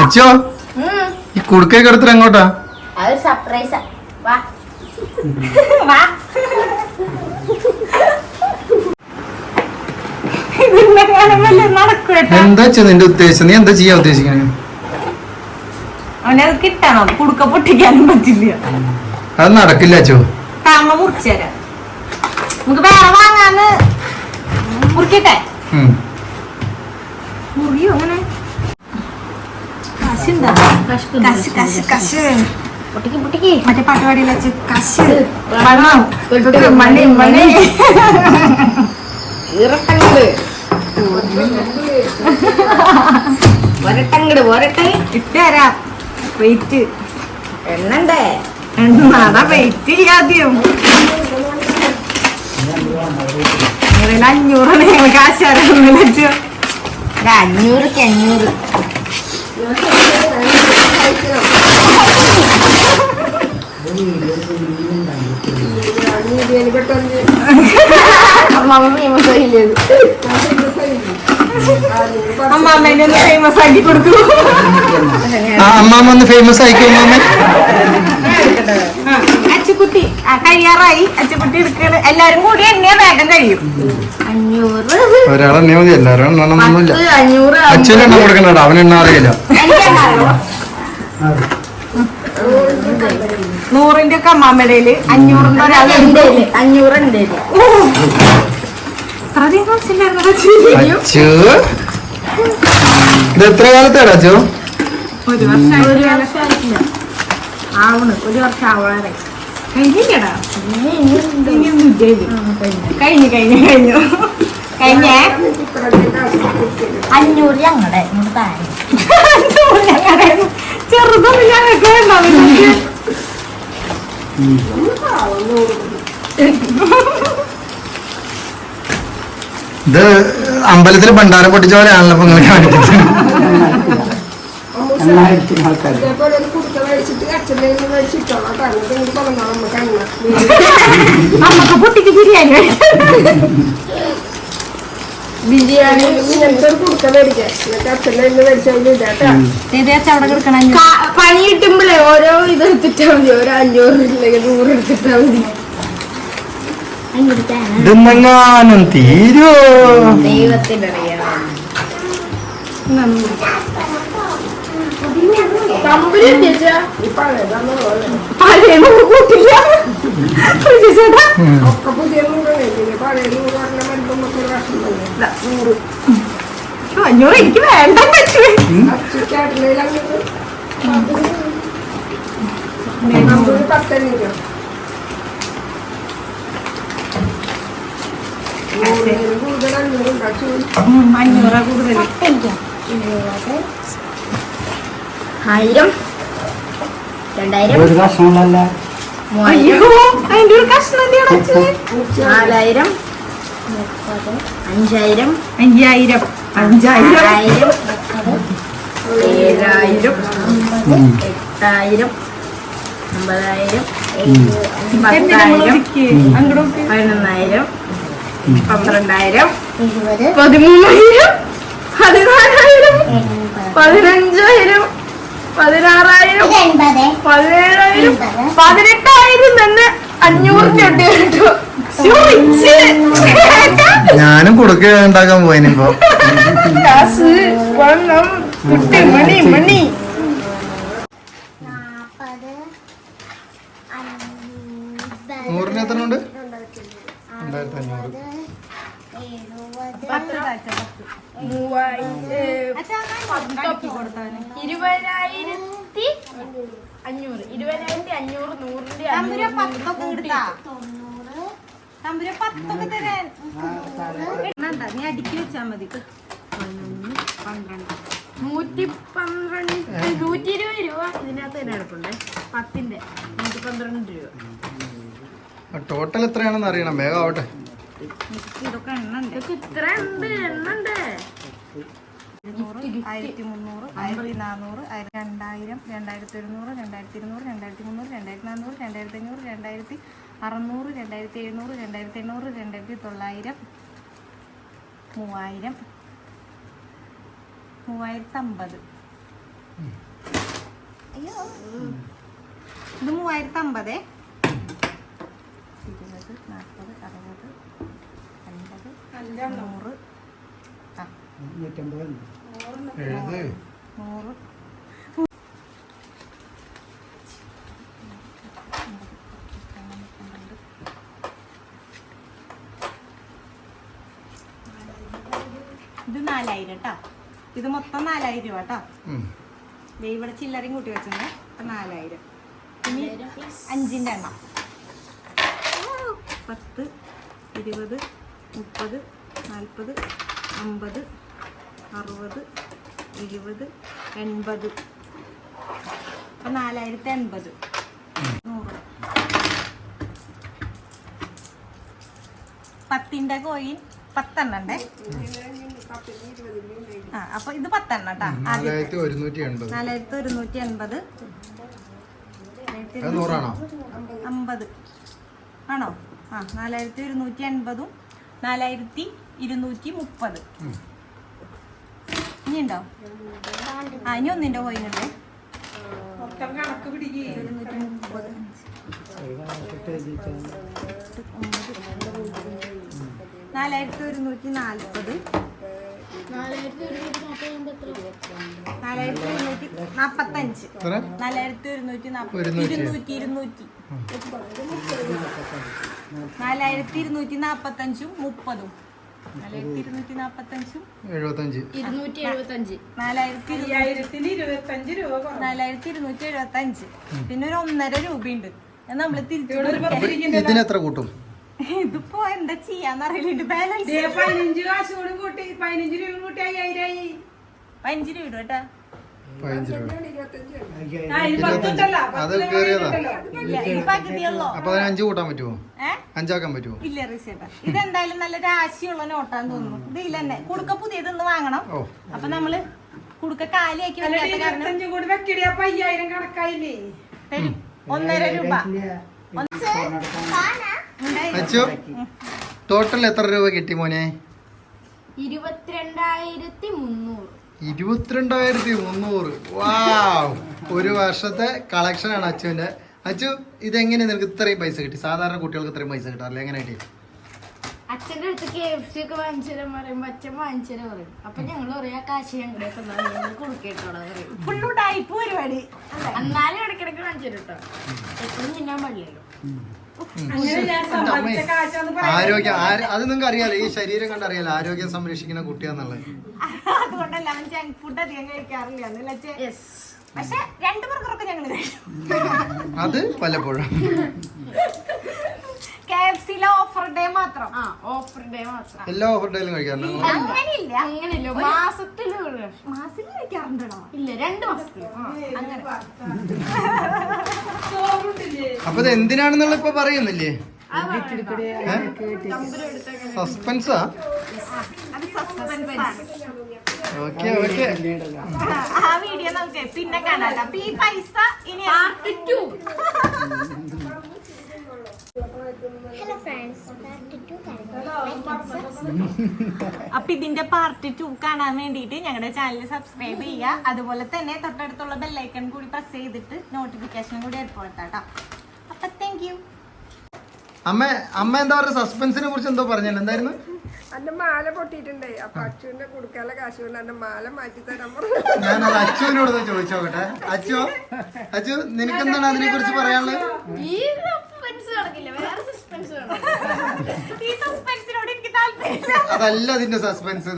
അച്ഛോ ഈ കുടുക്കൊക്കെ എടുത്തിട്ട് എങ്ങോട്ടാ? അത് സർപ്രൈസാ വാ. വാ. എന്താ നിന്റെ ഉദ്ദേശം? നീ എന്താ ചെയ്യാൻ ഉദ്ദേശിക്കണേ? അവനത് കിട്ടണം. കുടുക്ക പൊട്ടിക്കാനും പറ്റില്ല. അത് നടക്കില്ല അച്ഛോ. താങ്ങ മുറിച്ചുതരാം നമുക്ക് വേറെ വാങ്ങാന്ന് മുറിക്കട്ടെ. മുറിയോ? അങ്ങനെ കാശുണ്ടോ കാശ് കാശ് കാശ്. പൊട്ടിക്ക് പൊട്ടിക്ക്. മറ്റേ പാട്ടുപാടിയിൽ വെച്ച് കശ്. മണി മണി ഇറട്ടങ്ങട് ഒരട്ടങ്ങട് ഒരട്ടെ ഇട്ടുതരാം വെയിറ്റ്. എണ്ണണ്ടേ? അതാ വെയിറ്റ് ചെയ്യാദ്യം അഞ്ഞൂറ് കാശ് വെച്ചു അഞ്ഞൂറ്. അമ്മാമ്മ ഫേമസ് ആയില്ലേ അമ്മാമ്മേനെ ഒന്ന് ഫേമസ് ആക്കി കൊടുക്കൂ. അമ്മാമ്മ ഒന്ന് ഫേമസ് ആയിക്കോ അമ്മാമ്മ? കഴിയാറായി അച്ചപ്പെട്ടി എടുക്കണ് എല്ലാരും കൂടി എന്നെ വേഗം കഴിയും. അഞ്ഞൂറ്. എന്നെ മതി. എല്ലാവരും എണ്ണണമെന്നൊന്നുമില്ല പത്ത് അഞ്ഞൂറ് അച്ഛനും എണ്ണ കൊടുക്കണോ അവൻ എണ്ണ അറിയില്ല. നൂറിന്റെ ഒക്കെ അമ്മാമ്മടയിൽ അഞ്ഞൂറിന്റെ ഒരാൾ എന്റെ അഞ്ഞൂറ് എന്റെ അത്രയധികം കാശില്ലായിരുന്നു അച്ചു. ഇത് എത്ര കാലത്തേടാ അച്ചു? ഒരു വർഷം ഒരു വർഷം ആവണ്. ഒരു വർഷം ആവാറെ കഴിഞ്ഞില്ലടാ. ഇനിയൊന്നും. കഴിഞ്ഞു. കഴിഞ്ഞു കഴിഞ്ഞു കഴിഞ്ഞേ. അഞ്ഞൂറ് ഞങ്ങളുടെ ഇങ്ങോട്ട് താഴെ. ചെറുതൊന്നും ഞങ്ങൾക്ക് വേണ്ട അവർക്ക്. ഇത് അമ്പലത്തിൽ ഭണ്ഡാരം പൊട്ടിച്ച പോലെയാണല്ലോ ഇപ്പൊ നിങ്ങൾ കാണിക്കുന്നത്. ഇതേപോലെ ഒരു കുടുക്ക മേടിച്ചിട്ട് അച്ഛന്റെ കയ്യിൽ നിന്ന് മേടിച്ചിട്ടോളാം കാരണം ഇങ്ങോട്ട് പറഞ്ഞാൽ നമുക്ക് അങ്ങനെ പൊട്ടിക്ക് ബിരിയാണി ബിരിയാണി ഇങ്ങനത്തെ ഒരു കുടുക്ക മേടിക്കാം. എന്നിട്ട് അച്ഛന്റെ കയ്യിൽ നിന്ന് മേടിച്ചാൽ ഇതാട്ടാ ഏതാച്ചാ പണി കിട്ടുമ്പോഴേ ഓരോ ഇത് എടുത്തിട്ടാ മതി. ഓരോ അഞ്ഞൂറ് ഇല്ലെങ്കിൽ നൂറ് എടുത്തിട്ടാ മതി. ഇതെന്നെങ്ങാനും തീരോ? ദൈവത്തിനറിയാം. കമ്പനി അഞ്ഞൂറ് എനിക്ക് വേണ്ട അഞ്ഞൂറാ കൂടുതൽ. കഷ്ണം രണ്ടായിരം നാലായിരം. അഞ്ചായിരം. അയ്യായിരം അഞ്ചായിരം. ഏഴായിരം. എട്ടായിരം. ഒമ്പതായിരം പത്തായിരം. പതിനൊന്നായിരം. പന്ത്രണ്ടായിരം. പതിമൂന്നായിരം. പതിനാലായിരം. പതിനഞ്ചായിരം പതിനാറായിരം. പതിനേഴായിരം. പതിനെട്ടായിരം തന്നെ അഞ്ഞൂറ് ചൊട്ടി കിട്ടും. ഞാനും കൊടുക്ക ഉണ്ടാക്കാൻ പോയിനിപ്പോ കാശ് പണം കുട്ടി മണി മണി. നൂറിന് എത്ര ഉണ്ട്? രണ്ടായിരത്തി അഞ്ഞൂറ് ഇരുപതിനായിരത്തി അഞ്ഞൂറ് ഇരുപതിനായിരത്തി അഞ്ഞൂറ് നൂറിന്റെ തരാൻ നീ ടോട്ടൽ എത്രയാണെന്ന് അറിയണം. വേഗം ആവട്ടെ. ഇതൊക്കെ എണ്ണണ്ട്. ഇതൊക്കെ ഇത്ര ഉണ്ട് എണ്ണണ്ടേ. ആയിരത്തി മുന്നൂറ് ആയിരത്തി നാനൂറ് ആയിരത്തി രണ്ടായിരം രണ്ടായിരത്തി ഒരുന്നൂറ് രണ്ടായിരത്തി ഇരുന്നൂറ് രണ്ടായിരത്തി മുന്നൂറ് രണ്ടായിരത്തി നാനൂറ് രണ്ടായിരത്തി അഞ്ഞൂറ് രണ്ടായിരത്തി അറുന്നൂറ് രണ്ടായിരത്തി എഴുന്നൂറ് രണ്ടായിരത്തി എണ്ണൂറ് രണ്ടായിരത്തി തൊള്ളായിരം മൂവായിരം മൂവായിരത്തി അമ്പത് അയ്യോ. ഇത് മൂവായിരത്തി അമ്പത് ഇരുപത് നാൽപ്പത് നൂറ്. നൂറ്റമ്പത് നൂറ്. ഇത് നാലായിരം കേട്ടോ ഇത് മൊത്തം നാലായിരം രൂപ കേട്ടോ. ഇവിടെ ചില്ലറയും കൂട്ടി വെച്ചിട്ടുണ്ട്. അപ്പൊ നാലായിരം. ഇനി അഞ്ചിന്റെ എണ്ണം. പത്ത് ഇരുപത് മുപ്പത് നാൽപ്പത് അമ്പത് അറുപത് എഴുപത് എൺപത്. അപ്പം നാലായിരത്തി എൺപത്. നൂറ്. പത്തിന്റെ കോയിൻ പത്തെണ്ണണ്ടേ? ആ അപ്പൊ ഇത് പത്തെണ്ണ കേട്ടോ നാലായിരത്തി ഒരുന്നൂറ്റി എൺപത്. അമ്പത്. ആണോ? ആ നാലായിരത്തി ഒരുന്നൂറ്റി എൺപതും നാലായിരത്തി ഇരുന്നൂറ്റി മുപ്പത്. ഇനി ഉണ്ടോ ആ ഇനി ഒന്നിന്റെ പോയിട്ടുണ്ട് ഇരുന്നൂറ്റി മുപ്പത് നാലായിരത്തി ഒരുന്നൂറ്റി നാൽപ്പത് നാലായിരത്തി ഒരുന്നൂറ്റി നാപ്പത്തഞ്ച് എത്ര? നാലായിരത്തി ഒരുന്നൂറ്റി നാൽപ്പത് ഒരുന്നൂറ്റി. ഇരുന്നൂറ്റി ഇരുന്നൂറ്റി. നാലായിരത്തി ഇരുന്നൂറ്റി നാപ്പത്തഞ്ചും മുപ്പതും. നാലായിരത്തി ഇരുന്നൂറ്റി നാപ്പത്തഞ്ചും എഴുപത്തഞ്ച്. ഇരുന്നൂറ്റി എഴുപത്തഞ്ച് നാലായിരത്തി അയ്യായിരത്തിന് ഇരുപത്തഞ്ച് രൂപ. നാലായിരത്തി ഇരുന്നൂറ്റി എഴുപത്തി പിന്നെ ഒരു ഒന്നര രൂപയുണ്ട് അത് നമ്മൾ തിരിച്ചു എത്ര കൂട്ടും? ഇതിപ്പോ എന്താ ചെയ്യാന്നറിയില്ല ബാലൻസ് ദേ പതിനഞ്ച് കാശ് കൂടി കൂട്ടി പതിനഞ്ച് രൂപ കൂട്ടി അയ്യായിരമായി പതിനഞ്ച് രൂപ കേട്ടാ. പതിനഞ്ച് രൂപ. അത് കേറിയതാ അപ്പൊ അതിന് അഞ്ച് കൂട്ടാൻ പറ്റുമോ അഞ്ചാക്കാൻ പറ്റുമോ ഇല്ല റിസേട്ടാ ഇതെന്തായാലും നല്ല രാശിയുള്ള നോട്ടാന്ന് തോന്നുന്നു. ഇത് ഇല്ല തന്നെ. കുടുക്ക പുതിയതൊന്ന് വാങ്ങണം. അപ്പൊ നമ്മൾ കുടുക്ക കാലിയാക്കി ഇരുപത്തഞ്ചും കൂടി വെക്കടി. അപ്പൊ അയ്യായിരം കണക്കായില്ലേ? തരും. ഒന്നര രൂപ. അച്ചു ടോട്ടൽ എത്ര രൂപ കിട്ടി മോനെ? ഇരുപത്തിരണ്ടായിരത്തി മുന്നൂറ്. ഇരുപത്തിരണ്ടായിരത്തി മുന്നൂറ്. വാവ്. ഒരു വർഷത്തെ കളക്ഷനാണ് ആണ് അച്ചുവിന്റെ അച്ചു ഇതെങ്ങനെ നിനക്ക് ഇത്രയും പൈസ കിട്ടി? സാധാരണ കുട്ടികൾക്ക് ഇത്രയും പൈസ കിട്ടാറില്ല? എങ്ങനെ കിട്ടി അച്ഛന്റെ അടുത്ത് കെ എഫ് സി ഒക്കെ വാങ്ങിച്ചു തരാൻ പറയുമ്പോ അച്ഛൻ വാങ്ങിച്ചു തരാൻ പറയും. അപ്പൊ ഞങ്ങൾ പറയാ കാശ് ഞങ്ങളുടെ കൊടുക്കേട്ടോളാ പറയും. ഫുള്ള് ടൈപ്പ് പരിപാടി. എന്നാലും ഇടയ്ക്കിടയ്ക്ക് തരും കേട്ടോ എപ്പോഴും തിന്നാൻ പാടില്ലല്ലോ ആരോഗ്യം അത് നിങ്ങൾക്ക് അറിയാലോ ഈ ശരീരം കണ്ടറിയാലോ ആരോഗ്യം സംരക്ഷിക്കുന്ന കുട്ടിയാന്നുള്ളത്. അതുകൊണ്ടല്ല അവൻ ജങ്ക് ഫുഡ് അധികം കഴിക്കാറില്ല. അച്ഛേ? യെസ് പക്ഷെ രണ്ട് ബർഗറൊക്കെ ഞങ്ങൾ അത് പലപ്പോഴും. ഓഫർ ഡേ മാത്രം. ആ ഓഫർ ഡേ മാത്രം. എല്ലാ ഓഫർ ഡേയിലും കഴിക്കാറുണ്ട് അങ്ങനെയില്ല. അങ്ങനെയല്ല. മാസത്തിൽ മാസത്തിൽ കഴിക്കാറുണ്ടോ? ഇല്ല രണ്ട് മാസത്തിൽ അങ്ങനെ. അപ്പൊ ഇത് എന്തിനാണെന്നുള്ള ഇപ്പൊ പറയുന്നില്ലേ? സസ്പെൻസാ അത് സസ്പെൻസ് ആണ്. ഓക്കെ ഓക്കെ ആ വീഡിയോ നമുക്ക് പിന്നെ കാണാം അപ്പൊ ഈ പൈസ ഇനി പാർട്ട് ടു അപ്പൊ ഇതിന്റെ പാർട്ട് ടു കാണാൻ വേണ്ടിയിട്ട് ഞങ്ങളുടെ ചാനൽ സബ്സ്ക്രൈബ് ചെയ്യുക അതുപോലെ തന്നെ തൊട്ടടുത്തുള്ള ബെല്ലൈക്കൺ കൂടി പ്രസ് ചെയ്തിട്ട് നോട്ടിഫിക്കേഷൻ കൂടി ഏർപ്പെടുത്താം കേട്ടോ അപ്പൊ താങ്ക് യു അമ്മ അമ്മ എന്താ പറയുക സസ്പെൻസിനെ കുറിച്ച് എന്തോ പറഞ്ഞല്ലോ? എന്തായിരുന്നു? അന്റെ മാല പൊട്ടിയിട്ടുണ്ടേ. അപ്പൊ അച്ഛന്റെ കൊടുക്കാനുള്ള കാശ് കൊണ്ട് എന്റെ മാല മാറ്റി തരാൻ ഞാൻ ഞാനത് അച്ചുവിനോട് ഒന്ന് ചോദിച്ചോട്ടെ അച്ചു അച്ചു നിനക്കെന്താണ് അതിനെ കുറിച്ച് പറയാനുള്ളത് ഈ സസ്പെൻസ് നടക്കില്ല വേറെ സസ്പെൻസ് നടക്കില്ല ഈ സസ്പെൻസിനോട് എനിക്ക് താല്പര്യമില്ല അതല്ല അതിന്റെ സസ്പെൻസ്